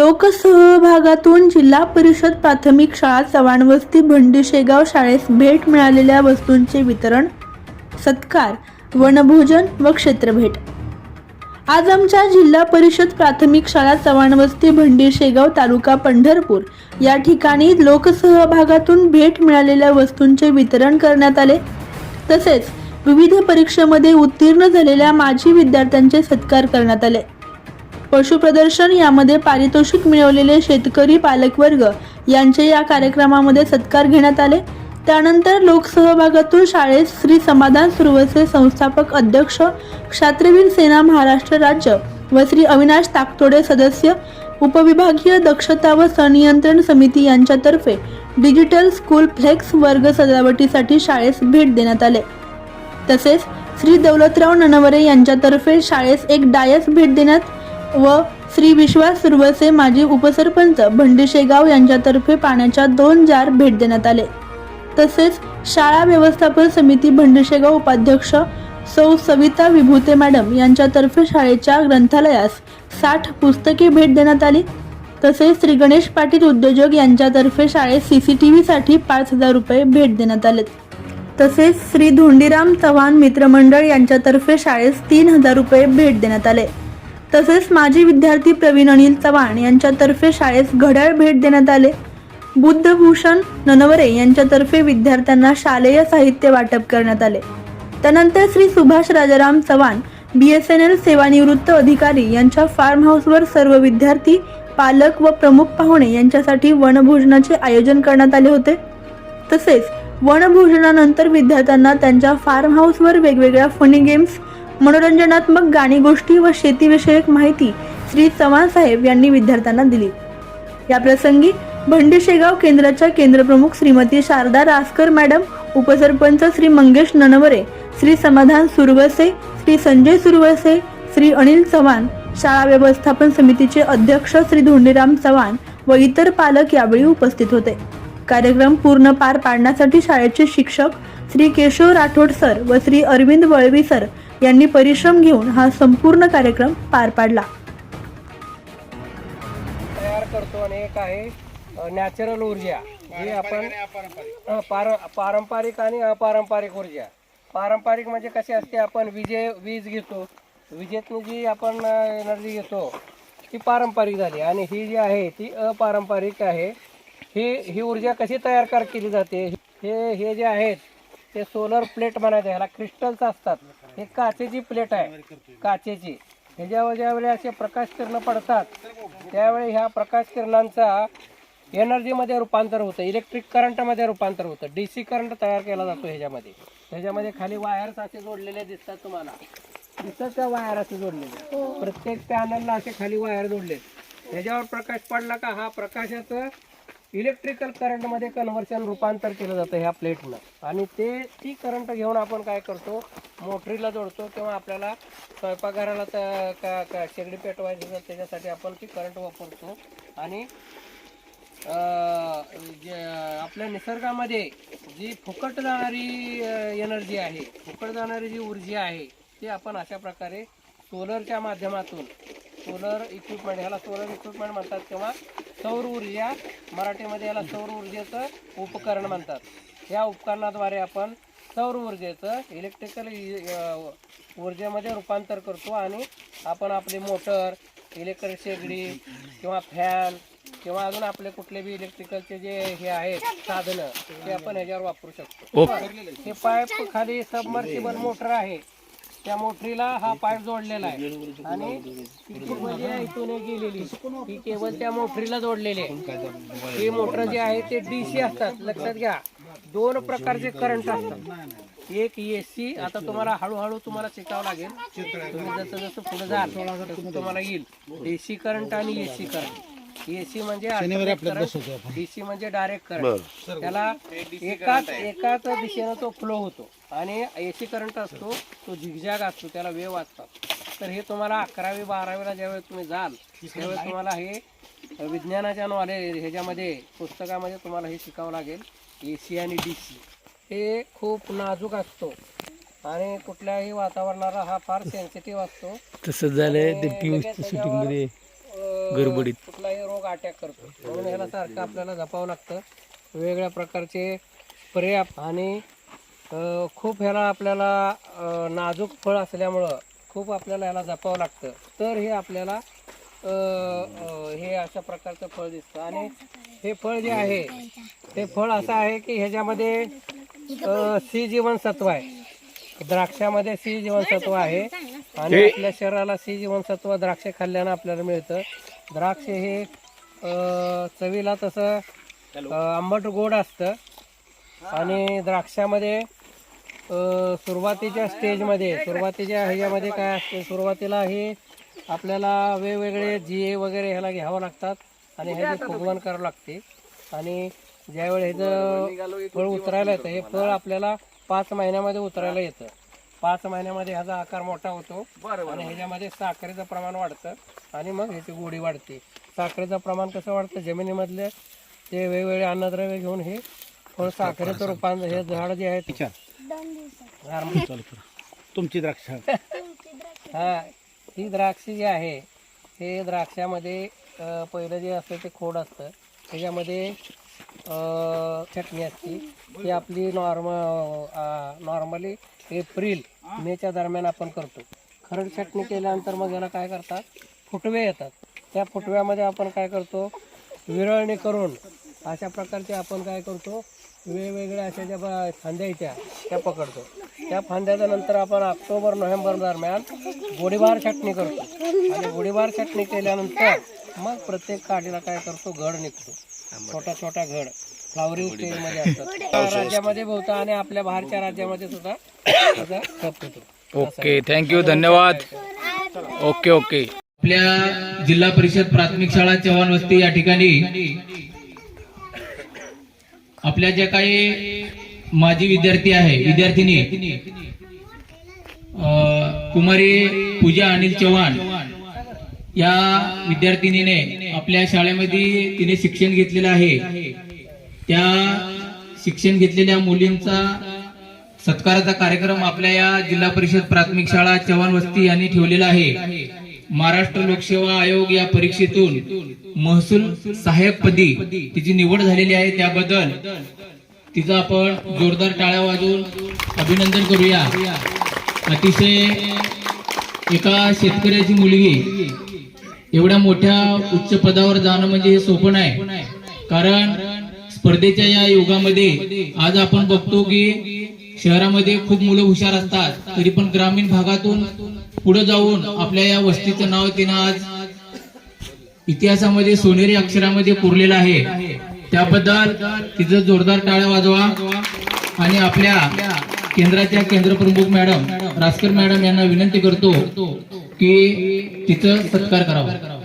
लोकसहभागातून जिल्हा परिषद प्राथमिक शाळा चव्हाणवस्ती भंडी शेगाव शाळेस भेट मिळालेल्या वस्तूंचे वितरण सत्कार वनभोजन व क्षेत्रभेट. आज आमच्या जिल्हा परिषद प्राथमिक शाळा चव्हाणवस्ती भंडी शेगाव तालुका पंढरपूर या ठिकाणी लोकसहभागातून भेट मिळालेल्या वस्तूंचे वितरण करण्यात आले. तसेच विविध परीक्षेमध्ये उत्तीर्ण झालेल्या माजी विद्यार्थ्यांचे सत्कार करण्यात आले. पशुप्रदर्शन यामध्ये पारितोषिक मिळवलेले शेतकरी पालकवर्ग यांचे या कार्यक्रमामध्ये सत्कार घेण्यात आले. त्यानंतर लोकसहभागातून शाळेत श्री समाधान सुरवसे संस्थापक अध्यक्ष क्षात्रवीर सेना महाराष्ट्र राज्य व श्री अविनाश ताकतोडे सदस्य उपविभागीय दक्षता व संनियंत्रण समिती यांच्यातर्फे डिजिटल स्कूल फ्लेक्स वर्ग सजावटीसाठी शाळेस भेट देण्यात आले. तसेच श्री दौलतराव ननवरे यांच्यातर्फे शाळेस एक डायस भेट देण्यात व श्री विश्वास सुरवसे माजी उपसरपंच भंडीशेगाव यांच्यातर्फे पाण्याच्या दोन जार भेट देण्यात आले. तसेच शाळा व्यवस्थापन समिती भंडीशेगाव उपाध्यक्ष सौ सविता विभूते मॅडम यांच्यातर्फे शाळेच्या ग्रंथालयास साठ पुस्तके भेट देण्यात आली. तसेच श्री गणेश पाटील उद्योजक यांच्यातर्फे शाळेत सी सी टी व्हीसाठी पाच हजार रुपये भेट देण्यात आले. तसेच श्री धोंडीराम चव्हाण मित्रमंडळ यांच्यातर्फे शाळेस तीन हजार रुपये भेट देण्यात आले. तसेच माजी विद्यार्थी प्रवीण अनिल चव्हाण यांच्यातर्फे शाळेस घड्याळ भेट देण्यात आले. बुद्धभूषण ननवरे यांच्यातर्फे विद्यार्थ्यांना शालेय साहित्य वाटप करण्यात आले. त्यानंतर Shri Subhash Rajaram Chavan B S N L सेवानिवृत्त अधिकारी यांच्या फार्म हाऊसवर सर्व विद्यार्थी पालक व प्रमुख पाहुणे यांच्यासाठी वनभोजनाचे आयोजन करण्यात आले होते. तसेच वनभोजनानंतर विद्यार्थ्यांना त्यांच्या फार्म हाऊसवर वेगवेगळ्या फनी गेम्स मनोरंजनात्मक गाणी गोष्टी व शेतीविषयक माहिती श्री चव्हाण साहेब यांनी विद्यार्थ्यांना दिली. या प्रसंगी भंडी शेगाव केंद्राच्या केंद्रप्रमुख श्रीमती शारदा रासकर मॅडम उपसरपंच श्री मंगेश ननवरे श्री समाधान सुरवसे श्री संजय सुरवसे श्री अनिल चव्हाण शाळा व्यवस्थापन समितीचे अध्यक्ष श्री धोंडीराम चव्हाण व इतर पालक यावेळी उपस्थित होते. कार्यक्रम पूर्ण पार पाडण्यासाठी शाळेचे शिक्षक श्री केशव राठोड सर व श्री अरविंद वळवी सर यांनी परिश्रम घेऊन हा संपूर्ण कार्यक्रम पार पाडला. तयार करतो आणि एक आहे नॅचरल ऊर्जा. जी आपण पार पारंपरिक आणि अपारंपरिक ऊर्जा. पारंपरिक म्हणजे कशी असते आपण विजे वीज घेतो. विजेतून जी आपण एनर्जी घेतो ती पारंपरिक झाली. आणि ही जी आहे ती अपारंपरिक आहे. ही ही ऊर्जा कशी तयार कर केली जाते? हे हे जे आहेत ते सोलर प्लेट म्हणायचे ह्याला क्रिस्टल्स असतात. हे काचेची प्लेट आहे. काचेची. ह्याच्यावर ज्यावेळी असे प्रकाश किरण पडतात त्यावेळी ह्या प्रकाश किरणांचा एनर्जीमध्ये रूपांतर होतं. इलेक्ट्रिक करंटमध्ये रूपांतर होतं. डी सी करंट तयार केला जातो ह्याच्यामध्ये. ह्याच्यामध्ये खाली वायर्स असे जोडलेले दिसतात तुम्हाला. दिसतात त्या वायर असे जोडलेले. प्रत्येक पॅनलला असे खाली वायर जोडले ह्याच्यावर प्रकाश पडला का? हा प्रकाशाचं इलेक्ट्रिकल करंटमध्ये कन्व्हर्शन रूपांतर केलं जातं ह्या प्लेटनं आणि ते ती करंट घेऊन आपण काय करतो? मोटरीला जोडतो किंवा आपल्याला स्वयंपाकघराला तर का का शेगडी पेटवायची तर त्याच्यासाठी आपण ती करंट वापरतो. आणि जे आपल्या निसर्गामध्ये जी फुकट जाणारी एनर्जी आहे फुकट जाणारी जी ऊर्जा आहे ती आपण अशा प्रकारे सोलरच्या माध्यमातून सोलर इक्विपमेंट ह्याला सोलर इक्विपमेंट म्हणतात किंवा सौर ऊर्जा मराठीमध्ये याला सौर ऊर्जेचं उपकरण म्हणतात. या उपकरणाद्वारे आपण सौर ऊर्जेचं इलेक्ट्रिकल ऊर्जेमध्ये रूपांतर करतो आणि आपण आपली मोटर इलेक्ट्रिक शेगडी किंवा फॅन किंवा अजून आपले कुठले बी इलेक्ट्रिकलचे जे हे आहेत साधनं ते आपण ह्याच्यावर वापरू शकतो. हे पाईप खाली सबमर्सिबल मोटर आहे. त्या मोटरीला हा पाईप जोडलेला आहे. आणि ती म्हणजे आहे इथून एक गेलेली. ही केबल त्या मोटरीला जोडलेली आहे. ही मोटर जी आहे ते डीसी असतात. लक्षात घ्या. दोन प्रकारचे करंट असतात. एक एसी आता तुम्हाला हळूहळू तुम्हाला शिकावं लागेल. तुम्ही जसं जसं पुढे जाल तुम्हाला येईल. डीसी करंट आणि एसी करंट एसी म्हणजे डीसी म्हणजे डायरेक्ट करंट त्याला एकाच एकाच दिशेनं तो फ्लो होतो. आणि एसी करंट असतो तो झिगझॅग असतो त्याला वेव असतात. तर हे तुम्हाला अकरावी बारावीला ज्यावेळेस तुम्ही जाल त्यावेळेस तुम्हाला हे विज्ञानाच्या नॉलेज ह्याच्यामध्ये पुस्तकामध्ये तुम्हाला हे शिकावं लागेल एसी आणि डीसी हे खूप नाजूक असतो. आणि कुठल्याही वातावरणाला हा फार सेन्सिटिव्ह असतो. तसं झालंय ते लगेच गडबडीत. कुठलाही रोग अटॅक करतो. म्हणून ह्याला सारखं आपल्याला जपावं लागतं. वेगवेगळ्या प्रकारचे स्प्रे आणि खूप ह्याला आपल्याला नाजूक फळ असल्यामुळं खूप आपल्याला ह्याला जपावं लागतं. तर हे आपल्याला हे अशा प्रकारचं फळ दिसतं. आणि हे फळ जे आहे ते फळ असं आहे की ह्याच्यामध्ये सी जीवनसत्व आहे. द्राक्षामध्ये सी जीवनसत्व आहे. आणि आपल्या शरीराला सी जीवनसत्व द्राक्ष खाल्ल्यानं आपल्याला मिळतं. द्राक्ष हे अं, चवीला तसं अं, आंबट गोड असतं. आणि द्राक्षामध्ये अं, सुरुवातीच्या स्टेजमध्ये सुरुवातीच्या ह्याच्यामध्ये काय असते? सुरुवातीला हे आपल्याला वेगवेगळे जिये वगैरे ह्याला घ्यावं लागतात. आणि ह्याचे फुगवण करावं लागते. आणि ज्यावेळी ह्याचं फळ उतरायला येतं हे फळ आपल्याला पाच महिन्यामध्ये उतरायला येतं. पाच महिन्यामध्ये ह्याचा आकार मोठा होतो. आणि ह्याच्यामध्ये साखरेचं प्रमाण वाढतं. आणि मग ह्याची गोडी वाढते. साखरेचं प्रमाण कसं वाढतं? जमिनीमधले ते वेगवेगळे अन्नद्रव्य घेऊन हे फळ साखरेचं रूपांतर हे झाड जे आहे तुमची द्राक्ष. हा ही द्राक्ष जी आहे हे द्राक्षामध्ये पहिलं जे असतं ते खोड असतं. त्याच्यामध्ये चटणी असते. ती आपली नॉर्म नॉर्मली एप्रिल मेच्या दरम्यान आपण करतो. खरड चटणी केल्यानंतर मग याला काय करतात? फुटवे येतात. त्या फुटव्यामध्ये आपण काय करतो? विरळणी करून अशा प्रकारचे आपण काय करतो? वेगवेगळ्या अशा ज्या फांद्याच्या फांद्या येत्या त्या पकडतो. त्या फांद्याच्या नंतर आपण ऑक्टोबर नोव्हेंबर दरम्यान गोडीबार छाटणी करतो. आणि गोडीबार छाटणी केल्यानंतर मग प्रत्येक काडीला काय करतो? घड निघतो. छोटा छोटा घड फ्लावरिंग स्टेजमध्ये असतात. राज्यामध्ये बहुता आणि आपल्या बाहेरच्या राज्यामध्ये सुद्धा त्याचा खप होतो. ओके थँक्यू धन्यवाद. Okay okay. आपल्या जिल्हा परिषद प्राथमिक शाळा चव्हाण वस्ती या ठिकाणी आपल्या ज्या काही माजी विद्यार्थी आहे विद्यार्थिनी अं, कुमारी पूजा अनिल चव्हाण या विद्यार्थिनीने आपल्या शाळेमध्ये तिने शिक्षण घेतलेलं आहे. त्या शिक्षण घेतलेल्या मुलींचा सत्काराचा कार्यक्रम आपल्या या जिल्हा परिषद प्राथमिक शाळा चव्हाण वस्ती यांनी ठेवलेला आहे. महाराष्ट्र लोकसेवा आयोग या परीक्षेतून महसूल सहाय्यक पदी तिची निवड झालेली आहे. त्याबद्दल तिचं आपण जोरदार टाळ्या वाजवून अभिनंदन करूया. अतिशय एका शेतकऱ्याची मुलगी एवढ्या मोठ्या उच्च पदावर जाणं म्हणजे हे सोपं नाही. कारण स्पर्धेच्या या युगामध्ये आज आपण बघतो की शहरामध्ये खूप मुलं हुशार असतात. तरी पण ग्रामीण भागातून पुढे जाऊन आपल्या या वस्तीचं नाव तिनं आज इतिहासामध्ये सोनेरी अक्षरामध्ये कोरलेलं आहे. त्याबद्दल तिचं जोरदार टाळ्या वाजवा. आणि आपल्या केंद्राच्या केंद्र प्रमुख मॅडम रासकर मॅडम यांना विनंती करतो की तिचं सत्कार करावा.